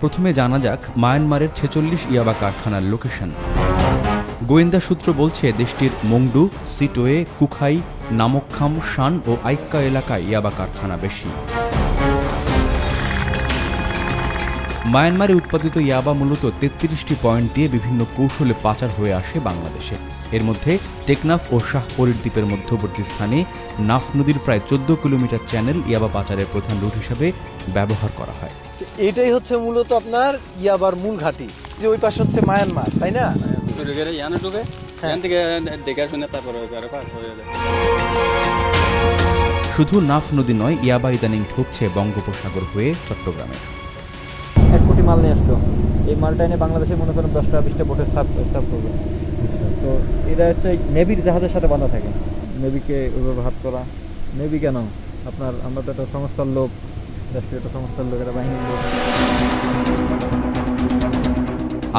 প্রথমে জানা যাক মায়ানমারের ছেচল্লিশ ইয়াবা কারখানার লোকেশন গোয়েন্দা সূত্র বলছে, দেশটির মংডু সিটোয়ে কুখাই নামকখাম শান ও আইক্কা এলাকায় ইয়াবা কারখানা বেশি। মায়ানমারে উৎপাদিত ইয়াবা মূলত তেত্রিশটি পয়েন্ট দিয়ে বিভিন্ন কৌশলে পাচার হয়ে আসে বাংলাদেশে। এর মধ্যে টেকনাফ ও শাহপরীর দ্বীপের মধ্যবর্তী স্থানে নাফ নদীর প্রায় চোদ্দ কিলোমিটার চ্যানেল ইয়াবা পাচারের প্রধান রুট হিসাবে ব্যবহার করা হয়। এটাই হচ্ছে মূলত আপনার ইয়াবার মূল ঘাঁটি যে ওই পাশে হচ্ছে মায়ানমার তাই না? হয়ে। যায় শুধু নাফ নদী নয় ইয়াবা ইদানিং ঢুকছে বঙ্গোপসাগর হয়ে চট্টগ্রামে। মাল নিয়ে আসতো এই মালটা এনে বাংলাদেশে মনে করেন দশটা বিশটা বোটে সাফ সাফ করবে। তো এটা হচ্ছে নেভির জাহাজের সাথে বাঁধা থাকে। নেভিকে ওইভাবে হাত করা। নেভি কেন? আপনার আমরা তো একটা সংস্থার লোক। রাষ্ট্রীয় একটা সংস্থার লোক একটা বাহিনীর লোক।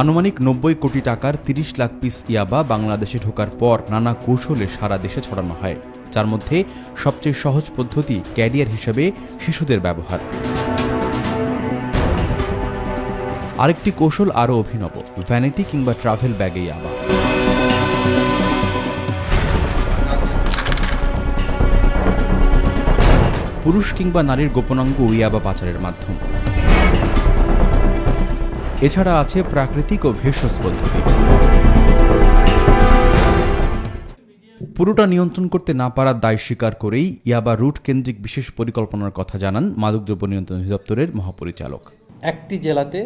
আনুমানিক নব্বই কোটি টাকার তিরিশ লাখ পিস ইয়াবা বাংলাদেশে ঢোকার পর নানা কৌশলে সারা দেশে ছড়ানো হয় যার মধ্যে সবচেয়ে সহজ পদ্ধতি ক্যারিয়ার হিসেবে শিশুদের ব্যবহার। আরেকটি কৌশল আরও অভিনব ভ্যানিটি কিংবা ট্রাভেল ব্যাগে ইয়াবা পুরুষ কিংবা নারীর গোপনাঙ্গ ইয়াবা পাচারের মাধ্যম। এছাড়া আছে প্রাকৃতিক ও ভেষজ পদ্ধতি। পুরোটা নিয়ন্ত্রণ করতে না পারার দায় স্বীকার করেই ইয়াবা রুট কেন্দ্রিক বিশেষ পরিকল্পনার কথা জানান মাদকদ্রব্য নিয়ন্ত্রণ অধিদপ্তরের মহাপরিচালক। একটি জেলাতে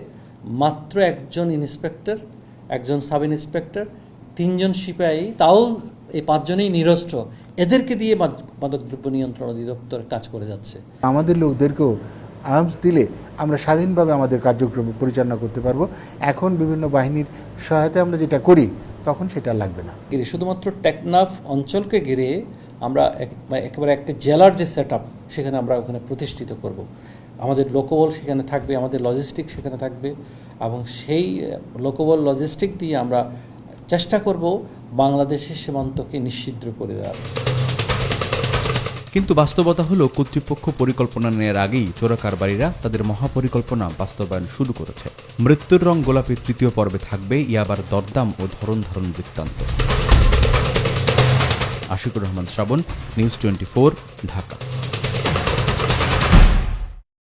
মাত্র একজন ইন্সপেক্টর একজন সাব ইন্সপেক্টর তিনজন সিপাহী তাও এই পাঁচজনেই নিরস্ত্র। এদেরকে দিয়ে মাদ- মাদকদ্রব্য নিয়ন্ত্রণ অধিদপ্তর কাজ করে যাচ্ছে। আমাদের লোকদেরকেও আর্মস দিলে আমরা স্বাধীনভাবে আমাদের কার্যক্রম পরিচালনা করতে পারব। এখন বিভিন্ন বাহিনীর সহায়তায় আমরা যেটা করি তখন সেটা লাগবে না। শুধুমাত্র টেকনাফ অঞ্চলকে ঘিরে আমরা মানে একেবারে একটা জেলার যে সেট সেখানে আমরা ওখানে প্রতিষ্ঠিত করব। আমাদের লোকবল সেখানে থাকবে, আমাদের লজিস্টিক সেখানে থাকবে এবং সেই লোকবল লজিস্টিক দিয়ে আমরা চেষ্টা করব বাংলাদেশের সীমান্তকে নিষিদ্ধ করে দেওয়ার। কিন্তু বাস্তবতা হলো, কর্তৃপক্ষ পরিকল্পনা নেওয়ার আগেই চোরাকারবারীরা তাদের মহাপরিকল্পনা বাস্তবায়ন শুরু করেছে। মৃত্যুর রং গোলাপের তৃতীয় পর্বে থাকবে ইয়াবার দরদাম ও ধরন ধারণ বৃত্তান্ত। Ashiqur Rahman Shrabon news twenty Dhaka.